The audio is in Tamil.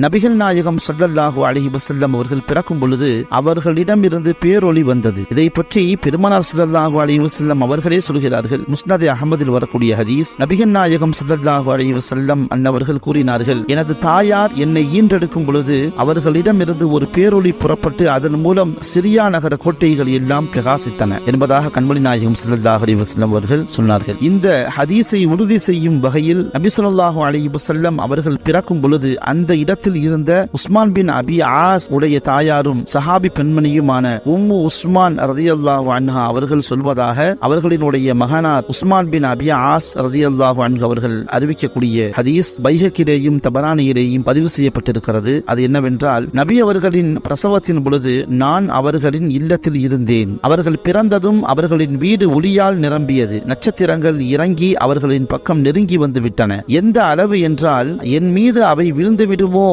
நபிகள் நாயகம் சல்லல்லாஹு அலஹி வசல்லம் அவர்கள் பிறக்கும் பொழுது அவர்களிடமிருந்து பேரொளி வந்தது. இதை பற்றி பெருமானார் சல்லல்லாஹு அலஹி வசல்லம் அவர்களே சொல்கிறார்கள். முஸ்னதே அகமதில் வரக்கூடிய ஹதீஸ் நபிகள் நாயகம் சல்லல்லாஹு அலஹி வசல்லம் அன்னவர்கள் கூறினார்கள் எனது தாயார் என்னை ஈன்றெடுக்கும் பொழுது அவர்களிடமிருந்து ஒரு பேரொளி புறப்பட்டு அதன் மூலம் சிரியா நகர கோட்டைகள் எல்லாம் பிரகாசித்தன. என்பதாக கண்மணி நாயகம் சல்லல்லாஹு அலி வசல்லம் அவர்கள் சொன்னார்கள். இந்த ஹதீஸை உறுதி செய்யும் வகையில் நபி சொல்லாஹு அலைஹி வசல்லம் அவர்கள் பிறக்கும் பொழுது அந்த இடத்தில் இருந்த உஸ்மான் பின் அபி ஆஸ் உடைய தாயாரும் சஹாபி பெண்மணியுமான உம்மு உஸ்மான் ரதியல்லாஹு அன்ஹா அவர்கள் சொல்வதாக அவர்களினுடைய மகனார் உஸ்மான் பின் அபி ஆஸ் ரதியல்லாஹு அன்ஹு அவர்கள் அறிவிக்கக்கூடிய ஹதீஸ் பைஹக்கிலேயும் தபரானியிலேயும் பதிவு செய்யப்பட்டிருக்கிறது. அது என்னவென்றால் நபி அவர்களின் பிரசவத்தின் பொழுது நான் அவர்களின் இல்லத்தில் இருந்தேன். அவர்கள் பிறந்ததும் அவர்களின் வீடு ஒளியால் நிரம்பியது. நட்சத்திரங்கள் இறங்கி அவர்களின் பக்கம் நெருங்கி வந்து விட்டன எந்த அளவு என்றால் என் மீது அவை விழுந்துவிடுமோ